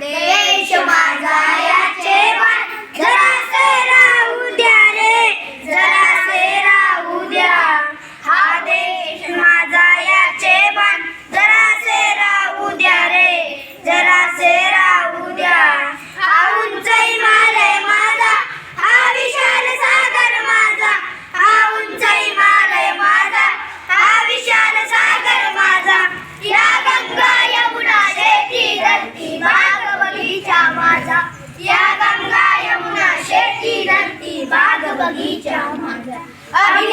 देश माझा याचे जरासे राहू द्या रे जरासे राहू द्या. हा देश माझा याचे जरासे राहू द्या रे जरासे राहू çalmadı. Abi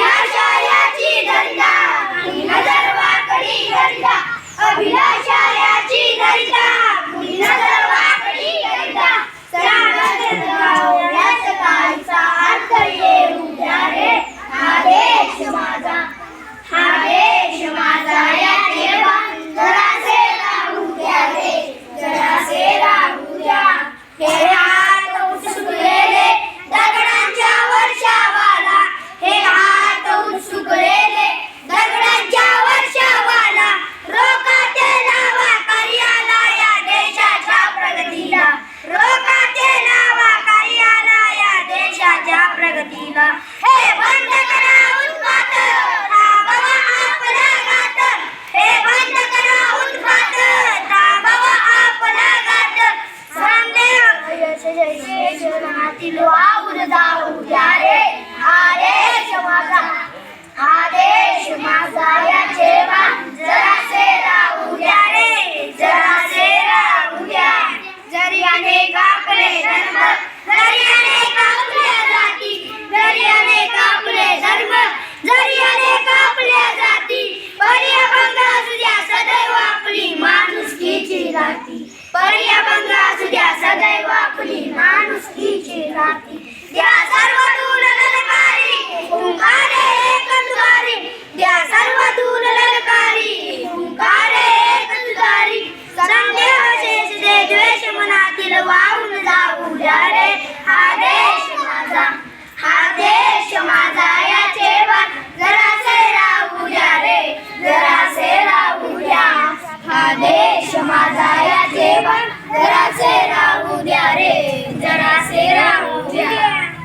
ತಿರುವಾವುದಾವು ಯಾರೇ ಆರೇ Gracias.